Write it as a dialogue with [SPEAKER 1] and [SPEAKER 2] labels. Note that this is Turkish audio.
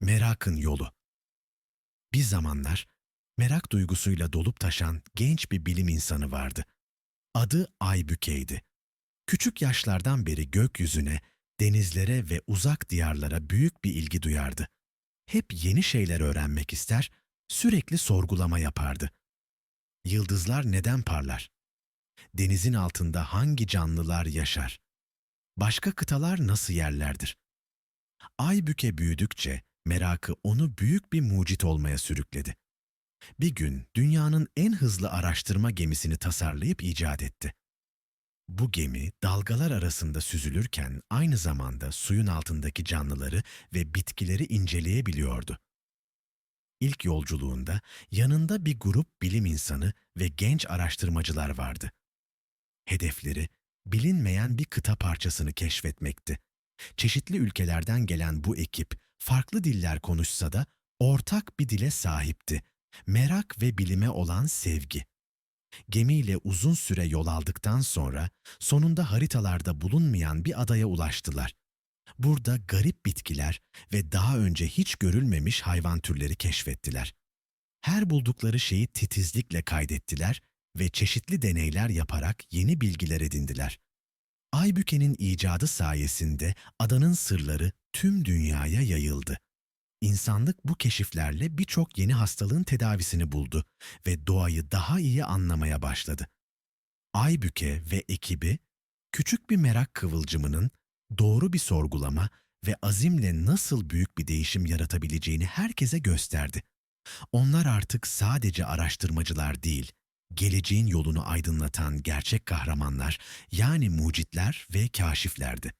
[SPEAKER 1] Merakın yolu. Bir zamanlar merak duygusuyla dolup taşan genç bir bilim insanı vardı. Adı Aybüke'ydi. Küçük yaşlardan beri gökyüzüne, denizlere ve uzak diyarlara büyük bir ilgi duyardı. Hep yeni şeyler öğrenmek ister, sürekli sorgulama yapardı. Yıldızlar neden parlar? Denizin altında hangi canlılar yaşar? Başka kıtalar nasıl yerlerdir? Aybüke büyüdükçe merakı onu büyük bir mucit olmaya sürükledi. Bir gün dünyanın en hızlı araştırma gemisini tasarlayıp icat etti. Bu gemi dalgalar arasında süzülürken aynı zamanda suyun altındaki canlıları ve bitkileri inceleyebiliyordu. İlk yolculuğunda yanında bir grup bilim insanı ve genç araştırmacılar vardı. Hedefleri bilinmeyen bir kıta parçasını keşfetmekti. Çeşitli ülkelerden gelen bu ekip farklı diller konuşsa da ortak bir dile sahipti. Merak ve bilime olan sevgi. Gemiyle uzun süre yol aldıktan sonra sonunda haritalarda bulunmayan bir adaya ulaştılar. Burada garip bitkiler ve daha önce hiç görülmemiş hayvan türleri keşfettiler. Her buldukları şeyi titizlikle kaydettiler ve çeşitli deneyler yaparak yeni bilgiler edindiler. Aybüke'nin icadı sayesinde adanın sırları tüm dünyaya yayıldı. İnsanlık bu keşiflerle birçok yeni hastalığın tedavisini buldu ve doğayı daha iyi anlamaya başladı. Aybüke ve ekibi küçük bir merak kıvılcımının doğru bir sorgulama ve azimle nasıl büyük bir değişim yaratabileceğini herkese gösterdi. Onlar artık sadece araştırmacılar değil, geleceğin yolunu aydınlatan gerçek kahramanlar yani mucitler ve kaşiflerdi.